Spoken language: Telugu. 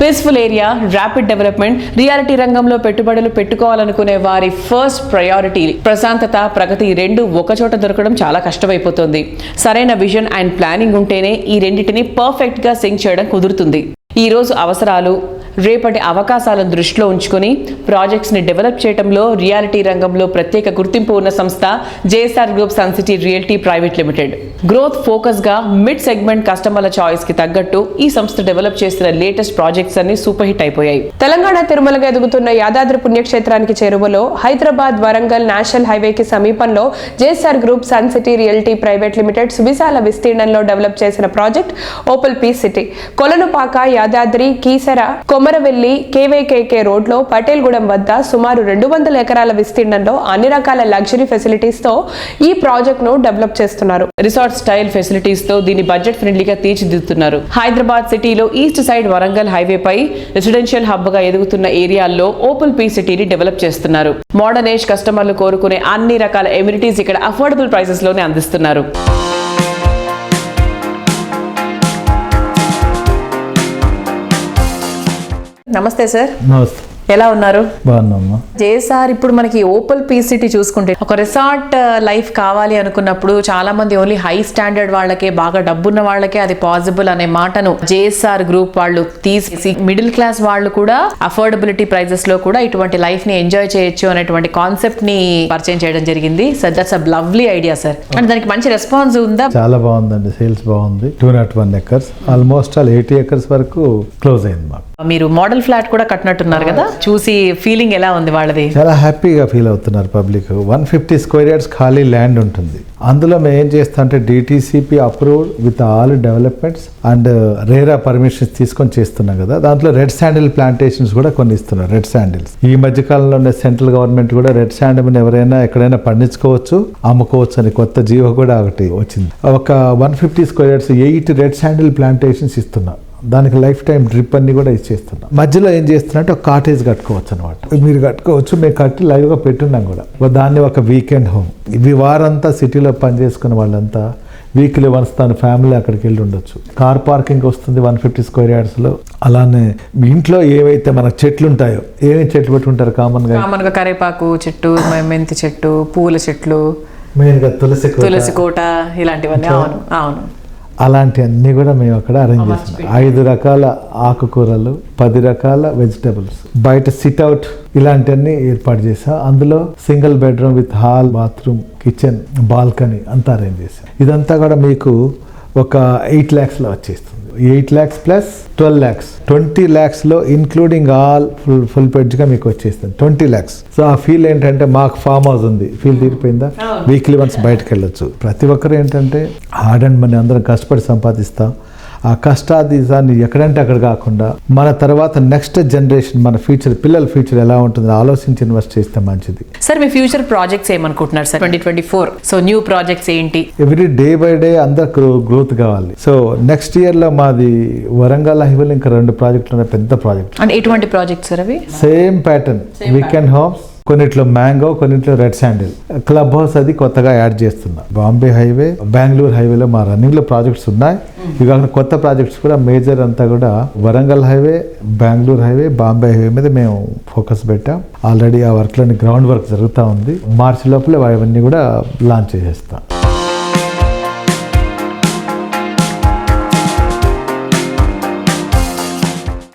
Peaceful area rapid development reality రంగంలో పెట్టుబడులు పెట్టుకోవాలనుకునే వారి ఫస్ట్ ప్రయారిటీ ప్రశాంతత ప్రగతి రెండు ఒకచోట దొరకడం చాలా కష్టమైపోతుంది. సరైన విజన్ అండ్ ప్లానింగ్ ఉంటేనే ఈ రెండింటిని పర్ఫెక్ట్గా సింక్ చేయడం కుదురుతుంది. ఈరోజు అవసరాలు రేపటి అవకాశాలను దృష్టిలో ఉంచుకొని ప్రాజెక్ట్స్ని డెవలప్ చేయడంలో రియాలిటీ రంగంలో ప్రత్యేక గుర్తింపు ఉన్న సంస్థ JSR group Suncity realty private limited. Growth ఫోకస్గా mid segment కస్టమర్ల చాయిస్కి తగ్గట్టు ఈ సంస్థ డెవలప్ చేసిన లేటెస్ట్ ప్రాజెక్ట్స్ అన్ని సూపర్ హిట్ అయిపోయాయి. తెలంగాణ తిరుమలగా ఎదుగుతున్న యాదాద్రి పుణ్యక్షేత్రానికి చేరువలో హైదరాబాద్ వరంగల్ నేషనల్ హైవేకి సమీపంలో JSR group Suncity realty private limited సువిశాల విస్తీర్ణంలో డెవలప్ చేసిన project opal P city Kolanupaka Yadadri Keesara Kummaravelli KYKK రోడ్లో పటేల్గూడెం వద్ద సుమారు రెండు వందల ఎకరాల విస్తీర్ణంలో అన్ని రకాల లగ్జరీ ఫెసిలిటీస్తో ఈ ప్రాజెక్ట్ను డెవలప్ చేస్తున్నారు. రిసార్ట్ స్టైల్ ఫెసిలిటీస్తో బడ్జెట్ ఫ్రెండ్లీగా తీర్చిదిద్దుతున్నారు. హైదరాబాద్ సిటీలో ఈస్ట్ సైడ్ వరంగల్ హైవే పై రెసిడెన్షియల్ హబ్గా ఎదుగుతున్న ఏరియాల్లో ఓపెన్ పీ సిటీని డెవలప్ చేస్తున్నారు. మోడర్న్ ఏజ్ కస్టమర్లు కోరుకునే అన్ని రకాల ఎమ్యూనిటీస్ ఇక్కడ అఫోర్డబుల్ ప్రైసెస్లోనే అందిస్తున్నారు. నమస్తే సార్. నమస్తే. ఎలా ఉన్నారు? బాగున్నామ్మా జేసార్ ఇప్పుడు మనకి ఓపల్ పీసీటీ చూసుకుంటే ఒక రిసార్ట్ లైఫ్ కావాలి అనుకున్నప్పుడు చాలా మంది ఓన్లీ హై స్టాండర్డ్ వాళ్ళకే బాగా డబ్బున్న వాళ్ళకే అది పాసిబుల్ అనే మాటను జేఎస్ఆర్ గ్రూప్ వాళ్ళు తీసేసి మిడిల్ క్లాస్ వాళ్ళు కూడా అఫోర్డబిలిటీ ప్రైజెస్లో కూడా ఇటువంటి లైఫ్ని ఎంజాయ్ చేయొచ్చు అనేటువంటి కాన్సెప్ట్ని పరిచయం చేయడం జరిగింది. Sir that's a lovely idea sir అంటే దానికి మంచి రెస్పాన్స్ ఉందా? చాలా బాగుందండి. సేల్స్ బాగుంది. Two not one acres. Almost all eighty acres వరకు క్లోజ్ అయింది మాకు. మీరు మోడల్ ఫ్లాట్ కూడా కట్టినట్టున్నారు కదా? చూసి ఫీలింగ్ ఎలా ఉంది వాళ్ళది? చాలా హ్యాపీగా ఫీల్ అవుతున్నారు public. One fifty square yards ఖాళీ ల్యాండ్ ఉంటుంది. అందులో మేము ఏం చేస్తాం అంటే DTCP approved with all developments and RERA permissions తీసుకొని చేస్తున్నాం కదా. దాంట్లో రెడ్ శాండిల్ ప్లాంటేషన్స్ కూడా కొన్ని ఇస్తున్నారు రెడ్ శాండిల్స్ ఈ మధ్య కాలంలో ఉన్న సెంట్రల్ గవర్నమెంట్ కూడా రెడ్ శాండిల్ ఎవరైనా ఎక్కడైనా పండించుకోవచ్చు అమ్ముకోవచ్చు అని కొత్త జీవో కూడా ఒకటి వచ్చింది. ఒక one fifty square yards eight red sandal plantations ఇస్తున్నాం. దానికి లైఫ్ టైం డ్రిప్ అన్ని కూడా ఇచ్చేస్తున్నాం. మధ్యలో ఏం చేస్తున్నట్టు ఒక కాటేజ్ కట్టుకోవచ్చు అనమాట మీరు కట్టుకోవచ్చు మేము కట్టి లైవ్గా పెట్టున్నాం కూడా. దాన్ని ఒక వీకెండ్ హోమ్ ఇవి వారంతా సిటీలో పనిచేసుకున్న వాళ్ళంతా వీక్లీ వన్స్ తన ఫ్యామిలీ అక్కడికి వెళ్ళి ఉండొచ్చు. కార్ పార్కింగ్ వస్తుంది వన్ ఫిఫ్టీ స్క్వేర్ యార్డ్స్లో అలానే ఇంట్లో ఏవైతే మనకు చెట్లు ఉంటాయో ఏమేమి చెట్లు పెట్టుకుంటారు కామన్గా కామన్గా కరేపాకు చెట్టు మెంతి చెట్టు పూల చెట్లు మెయిన్గా తులసి. తులసి కోట ఇలాంటివన్నీ అవును అవును. అలాంటివన్నీ కూడా మేము అక్కడ అరేంజ్ చేస్తున్నాం. ఐదు రకాల ఆకుకూరలు పది రకాల వెజిటబుల్స్ బయట సిట్అవుట్ ఇలాంటివన్నీ ఏర్పాటు చేసాం అందులో single bedroom with hall bathroom kitchen balcony అంతా అరేంజ్ చేసాం ఇదంతా కూడా మీకు ఒక ఎయిట్ ల్యాక్స్లో వచ్చేస్తుంది. Eight lakhs plus twelve lakhs. Twenty ల్యాక్స్లో including all full full పెడ్జ్గా మీకు వచ్చేస్తుంది. ట్వంటీ ల్యాక్స్. సో ఆ ఫీల్ ఏంటంటే మాకు ఫామ్ హౌస్ ఉంది. ఫీల్ తీరిపోయిందా? వీక్లీ వన్స్ బయటకు వెళ్ళొచ్చు ప్రతి ఒక్కరు ఏంటంటే హార్డ్ అండ్ మనీ అందరం కష్టపడి సంపాదిస్తాం. ఆ కష్టాధిజాన్ని ఎక్కడంటే అక్కడ కాకుండా మన తర్వాత నెక్స్ట్ జనరేషన్ మన ఫ్యూచర్ పిల్లల ఫ్యూచర్ ఎలా ఉంటుందో ఆలోచించి ఇన్వెస్ట్ చేస్తే మంచిది. సార్ మీ ఫ్యూచర్ ప్రాజెక్ట్స్ ఏమనుకుంటున్నారు sir twenty twenty four so new projects ఏంటి? ఎవ్రీ డే బై డే అందరు గ్రో గ్రోత్ కావాలి. సో నెక్స్ట్ ఇయర్లో మాది వరంగల్ హైవేలో ఇంకా రెండు ప్రాజెక్టులు ఉన్నాయి పెద్ద ప్రాజెక్ట్ అంటే ఎటువంటి ప్రాజెక్ట్స్ సార్ అవి? సేమ్ ప్యాటర్న్ వీకెండ్ హోమ్స్ కొన్నిట్లో మ్యాంగో కొన్నిట్లో రెడ్ శాండిల్. క్లబ్ హౌస్ అది కొత్తగా యాడ్ చేస్తున్నా. బాంబే హైవే బెంగళూరు హైవేలో మా రన్నింగ్లో ప్రాజెక్ట్స్ ఉన్నాయి. ఇవి కాకుండా కొత్త ప్రాజెక్ట్స్ కూడా మేజర్ అంతా కూడా Warangal highway Bengaluru highway Bombay highway మీద మేము ఫోకస్ పెట్టాం. ఆల్రెడీ ఆ వర్క్లోని గ్రౌండ్ వర్క్ జరుగుతూ ఉంది. మార్చి లోపల అవన్నీ కూడా లాంచ్ చేసేస్తాం.